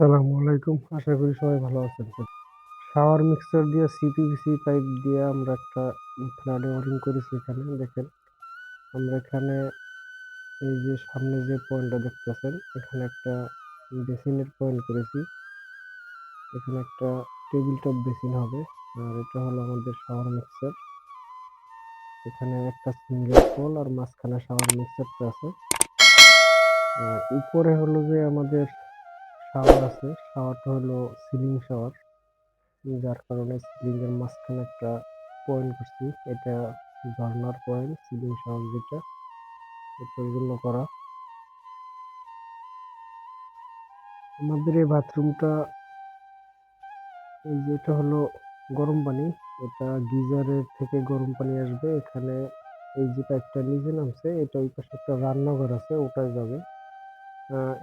আসসালামু আলাইকুম। আশা করি সবাই ভালো আছেন। শাওয়ার মিক্সার দিয়ে সিপিভিসি পাইপ দিয়ে আমরা একটা ফ্ল্যাটে ওয়ারিং করেছি এখানে, দেখেন। আমরা এখানে এই যে সামনে যে পয়েন্টটা দেখতেছেন, এখানে একটা বেসিনের পয়েন্ট করেছি। এখানে একটা টেবিল টপ বেসিন হবে, আর এটা হলো আমাদের শাওয়ার মিক্সার এখানে একটা সিঙ্গেল পোল আর মাঝখানে শাওয়ার মিক্সারটা আছে। উপরে হলো যে আমাদের শাওয়ার আছে। শাওয়ারটা হলো সিলিং শাওয়ার। যার কারণে সিলিং এর মাঝখানে একটা পয়েন্ট করছি। এটা ঝর্নার পয়েন্ট সিলিং শাওয়ার যেটা। এটার জন্য করা। আমাদের এই বাথরুমটা এই যে এটা হলো গরম পানি। এটা গিজারের থেকে গরম পানি আসবে। এখানে এই যে পাইপটা নিচে নামছে, এটা ওই পাশে একটা রান্নাঘর আছে ওটাই যাবে।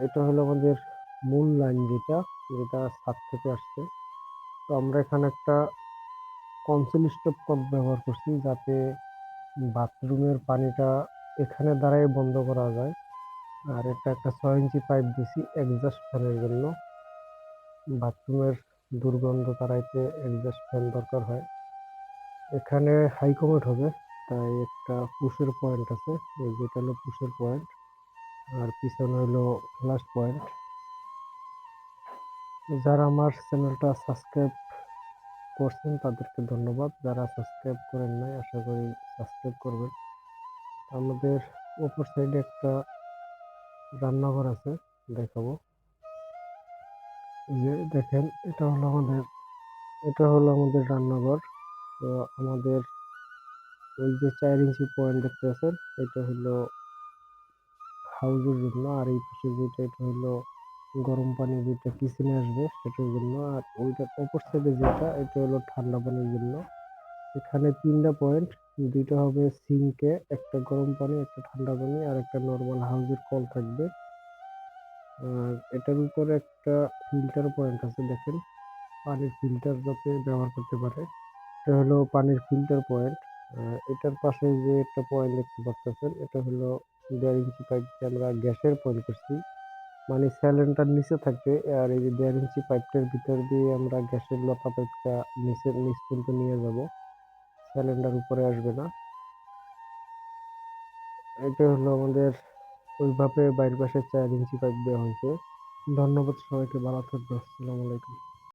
এটা হলো আমাদের মূল লাইন যেটা যেটা ছাদ থেকে আসছে। তো আমরা এখানে একটা কনসিল স্টপ কল ব্যবহার করছি যাতে বাথরুমের পানিটা এখানে দ্বারাই বন্ধ করা যায়। আর এটা একটা ছয় ইঞ্চি পাইপ দিছি এক্সস্ট ফ্যানের জন্য। বাথরুমের দুর্গন্ধ তাড়াইতে এক্সস্ট ফ্যান দরকার হয়। এখানে হাই কমেট হবে, তাই একটা পুশের পয়েন্ট আছে যেটা হলো পুশের পয়েন্ট আর পিছনে হলো ফ্লাশ পয়েন্ট যারা আমার চ্যানেলটা সাবস্ক্রাইব করছেন, তাদেরকে ধন্যবাদ। যারা সাবস্ক্রাইব করেন নাই, আশা করি সাবস্ক্রাইব করবেন। আমাদের ওপর সাইডে একটা রান্নাঘর আছে, দেখাবো। যে দেখেন, এটা হলো আমাদের, এটা হলো আমাদের রান্নাঘর। তো আমাদের ওই যে চার ইঞ্চি পয়েন্ট দেখতে পাচ্ছেন, এটা হলো হাউজের জন্য, আর এই পাশে যেটা, এটা হলো গরম পানি যেটা কিচেনে আসবে সেটার জন্য, আর ওইটার অপর সাইডে যেটা, এটা হলো ঠান্ডা পানির জন্য। এখানে তিনটা পয়েন্ট দুইটা হবে সিঙ্কে একটা গরম পানি, একটা ঠান্ডা পানি, আর একটা নর্মাল হাউজের কল থাকবে। আর এটার উপরে একটা ফিল্টার পয়েন্ট আছে, দেখেন। পানির ফিল্টার যাতে ব্যবহার করতে পারে, এটা হলো পানির ফিল্টার পয়েন্ট এটার পাশে যে একটা পয়েন্ট দেখতে পাচ্ছেন এটা হলো দেড় ইঞ্চি পাইপ দিয়ে আমরা গ্যাসের পয়েন্ট করছি মানে সিলিন্ডার নিচে থাকবে, আর এই যে দেড় ইঞ্চি পাইপটার ভিতর দিয়ে আমরা গ্যাসের লতা পাইপটা নিচে, নিচ পর্যন্ত নিয়ে যাব। স্যালেন্ডার উপরে আসবে না। এটা হলো আমাদের ওইভাবে বাইরের পাশে চার ইঞ্চি পাইপ দেওয়া হয়েছে। ধন্যবাদ সবাইকে, ভালো থাকবে আসসালামু আলাইকুম।